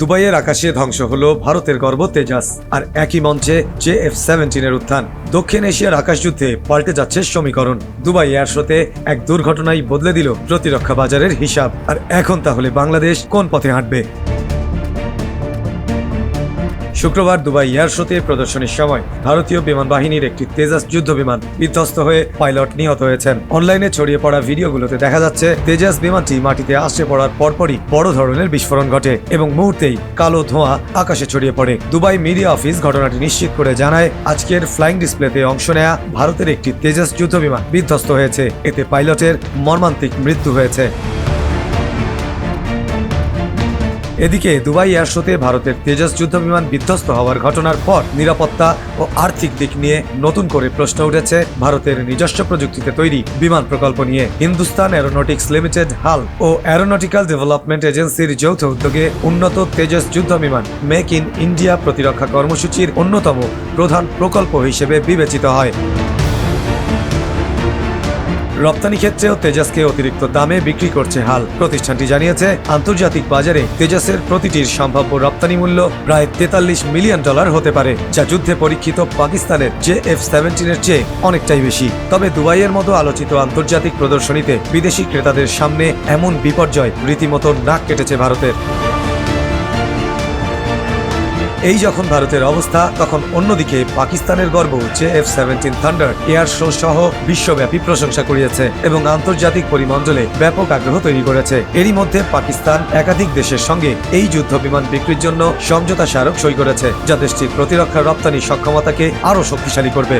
দুবাইয়ের আকাশে ধ্বংস হলো ভারতের গর্ব তেজাস আর একই মঞ্চে জে এফ সেভেন্টিনের উত্থান। দক্ষিণ এশিয়ার আকাশযুদ্ধে পাল্টে যাচ্ছে সমীকরণ। দুবাই এয়ার শোতে এক দুর্ঘটনাই বদলে দিল প্রতিরক্ষা বাজারের হিসাব। আর এখন তাহলে বাংলাদেশ কোন পথে হাঁটবে? শুক্রবার দুবাই এয়ার শোতে প্রদর্শনীর সময় ভারতীয় বিমান বাহিনীর একটি তেজাস যুদ্ধ বিমান বিধ্বস্ত হয়ে পাইলট নিহত হয়েছেন। অনলাইনে ছড়িয়ে পড়া ভিডিওগুলোতে দেখা যাচ্ছে, তেজাস বিমানটি মাটিতে আশ্রে পড়ার পরপরই বড় ধরনের বিস্ফোরণ ঘটে এবং মুহূর্তেই কালো ধোঁয়া আকাশে ছড়িয়ে পড়ে। দুবাই মিডিয়া অফিস ঘটনাটি নিশ্চিত করে জানায়, আজকের ফ্লাইং ডিসপ্লেতে অংশ নেয়া ভারতের একটি তেজাস যুদ্ধ বিমান বিধ্বস্ত হয়েছে। এতে পাইলটের মর্মান্তিক মৃত্যু হয়েছে। এদিকে দুবাই এয়ার শোতে ভারতের তেজস যুদ্ধ বিমান বিধ্বস্ত হওয়ার ঘটনার পর নিরাপত্তা ও আর্থিক দিক নিয়ে নতুন করে প্রশ্ন উঠেছে ভারতের নিজস্ব প্রযুক্তিতে তৈরি বিমান প্রকল্প নিয়ে। হিন্দুস্তান অ্যারোনটিক্স লিমিটেড হাল ও অ্যারোনটিক্যাল ডেভেলপমেন্ট এজেন্সির যৌথ উদ্যোগে উন্নত তেজস যুদ্ধ বিমান মেক ইন ইন্ডিয়া প্রতিরক্ষা কর্মসূচির অন্যতম প্রধান প্রকল্প হিসেবে বিবেচিত হয়। রপ্তানি ক্ষেত্রেও তেজাসকে অতিরিক্ত দামে বিক্রি করছে হাল। প্রতিষ্ঠানটি জানিয়েছে, আন্তর্জাতিক বাজারে তেজাসের প্রতিটির সম্ভাব্য রপ্তানি মূল্য প্রায় তেতাল্লিশ মিলিয়ন ডলার হতে পারে, যা যুদ্ধে পরীক্ষিত পাকিস্তানের জে এফ সেভেন্টিনের চেয়ে অনেকটাই বেশি। তবে দুবাইয়ের মতো আলোচিত আন্তর্জাতিক প্রদর্শনীতে বিদেশি ক্রেতাদের সামনে এমন বিপর্যয় রীতিমতো নাক কেটেছে ভারতের। এই যখন ভারতের অবস্থা, তখন অন্যদিকে পাকিস্তানের গর্ব J F seventeen Thunder, air show সহ বিশ্বব্যাপী প্রশংসা করিয়েছে এবং আন্তর্জাতিক পরিমণ্ডলে ব্যাপক আগ্রহ তৈরি করেছে। এরই মধ্যে পাকিস্তান একাধিক দেশের সঙ্গে এই যুদ্ধ বিমান বিক্রির জন্য সমঝোতা স্মারক সই করেছে। যা দেশটির প্রতিরক্ষা রপ্তানি সক্ষমতাকে আরও শক্তিশালী করবে।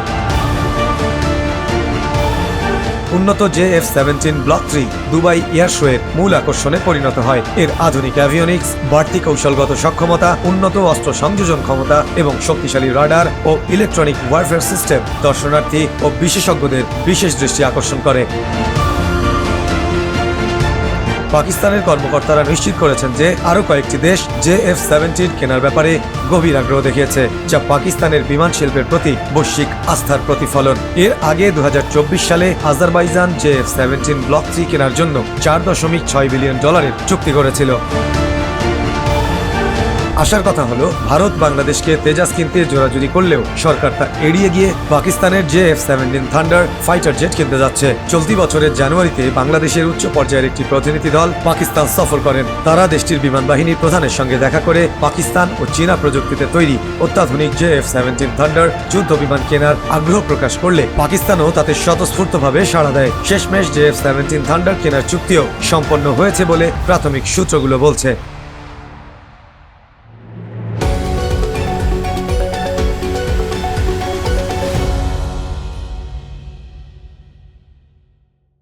উন্নত J F seventeen block three Dubai এয়ারশোয়ের মূল আকর্ষণে পরিণত হয়। এর আধুনিক অ্যাভিওনিক্স বাড়তি কৌশলগত সক্ষমতা, উন্নত অস্ত্র সংযোজন ক্ষমতা এবং শক্তিশালী রাডার ও ইলেকট্রনিক ওয়ারফেয়ার সিস্টেম দর্শনার্থী ও বিশেষজ্ঞদের বিশেষ দৃষ্টি আকর্ষণ করে। পাকিস্তানের কর্মকর্তারা নিশ্চিত করেছেন যে আরও কয়েকটি দেশ জে এফ সেভেন্টিন কেনার ব্যাপারে গভীর আগ্রহ দেখিয়েছে, যা পাকিস্তানের বিমান শিল্পের প্রতি বৈশ্বিক আস্থার প্রতিফলন। এর আগে দু হাজার চব্বিশ সালে Azerbaijan J F seventeen block three কেনার জন্য চার দশমিক ছয় বিলিয়ন ডলারের চুক্তি করেছিল। আসার কথা হলো, ভারত বাংলাদেশকে তেজাস কিনতে জোরাজুরি করলেও সরকার তা এড়িয়ে গিয়ে পাকিস্তানের J F seventeen Thunder fighter jet কিনতে যাচ্ছে। চলতি বছরের জানুয়ারিতে বাংলাদেশের উচ্চ পর্যায়ের একটি প্রতিনিধি দল পাকিস্তান সফর করেন। তারা দেশটির বিমান বাহিনীর প্রধানের সঙ্গে দেখা করে পাকিস্তান ও চীনা প্রযুক্তিতে তৈরি অত্যাধুনিক জে এফ সেভেন্টিন থান্ডার যুদ্ধ বিমান কেনার আগ্রহ প্রকাশ করলে পাকিস্তানও তাতে স্বতঃস্ফূর্তভাবে সাড়া দেয়। শেষমেশ জে এফ সেভেন্টিন থান্ডার কেনার চুক্তিও সম্পন্ন হয়েছে বলে প্রাথমিক সূত্রগুলো বলছে।